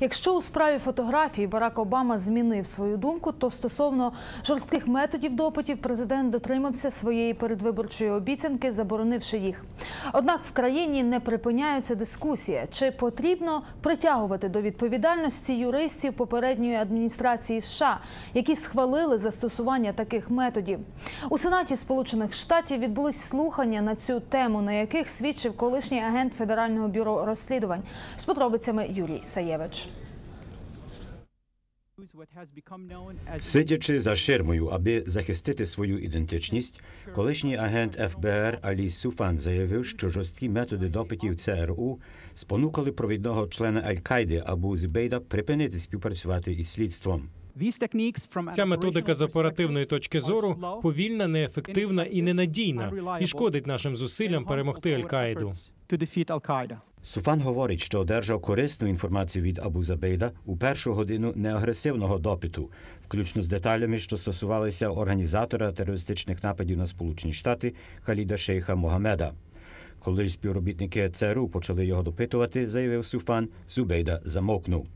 Якщо у справі фотографії Барак Обама змінив свою думку, то стосовно жорстких методів допитів президент дотримався своєї передвиборчої обіцянки, заборонивши їх. Однак в країні не припиняються дискусії, чи потрібно притягувати до відповідальності юристів попередньої адміністрації США, які схвалили застосування таких методів. У Сенаті Сполучених Штатів відбулись слухання на цю тему, на яких свідчив колишній агент Федерального бюро розслідувань. З подробицями Юрій Саєвич. Сидячи за ширмою, аби захистити свою ідентичність, колишній агент ФБР Алі Суфан заявив, що жорсткі методи допитів ЦРУ спонукали провідного члена Аль-Кайди Абу Зібейда припинити співпрацювати із слідством. Ця методика з оперативної точки зору повільна, неефективна і ненадійна, і шкодить нашим зусиллям перемогти Аль-Каїду. Суфан говорить, що одержав корисну інформацію від Абу Забейда у першу годину неагресивного допиту, включно з деталями, що стосувалися організатора терористичних нападів на Сполучені Штати Халіда Шейха Могамеда. Коли співробітники ЦРУ почали його допитувати, заявив Суфан, Зубейда замовкнув.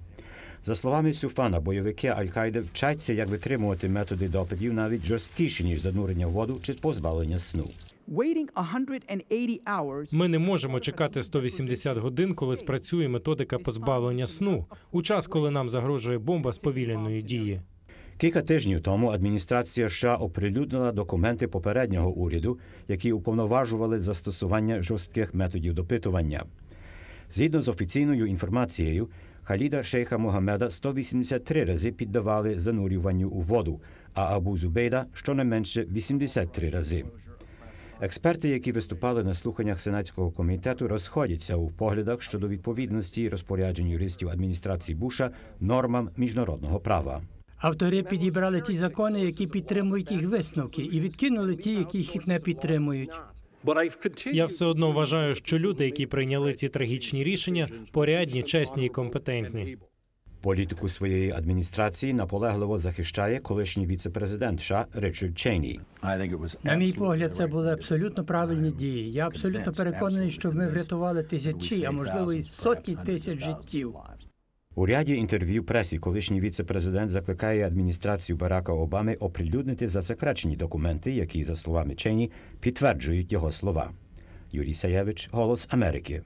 За словами Суфана, бойовики Аль-Каїди вчаться, як витримувати методи допитів навіть жорсткіші, ніж занурення в воду чи позбавлення сну. Ми не можемо чекати 180 годин, коли спрацює методика позбавлення сну у час, коли нам загрожує бомба сповільненої дії. Кілька тижнів тому адміністрація США оприлюднила документи попереднього уряду, які уповноважували застосування жорстких методів допитування. Згідно з офіційною інформацією, Халіда Шейха Могамеда 183 рази піддавали занурюванню у воду, а Абу Зубейда щонайменше 83 рази. Експерти, які виступали на слуханнях сенатського комітету, розходяться у поглядах щодо відповідності розпоряджень юристів адміністрації Буша нормам міжнародного права. Автори підібрали ті закони, які підтримують їх висновки, і відкинули ті, які їх не підтримують. Я все одно вважаю, що люди, які прийняли ці трагічні рішення, порядні, чесні і компетентні. Політику своєї адміністрації наполегливо захищає колишній віце-президент США Ричард Чейні. На мій погляд, це були абсолютно правильні дії. Я абсолютно переконаний, що ми врятували тисячі, а можливо й сотні тисяч життів. У ряді інтерв'ю пресі колишній віце-президент закликає адміністрацію Барака Обами оприлюднити засекречені документи, які, за словами Чейні, підтверджують його слова. Юрій Саєвич, Голос Америки.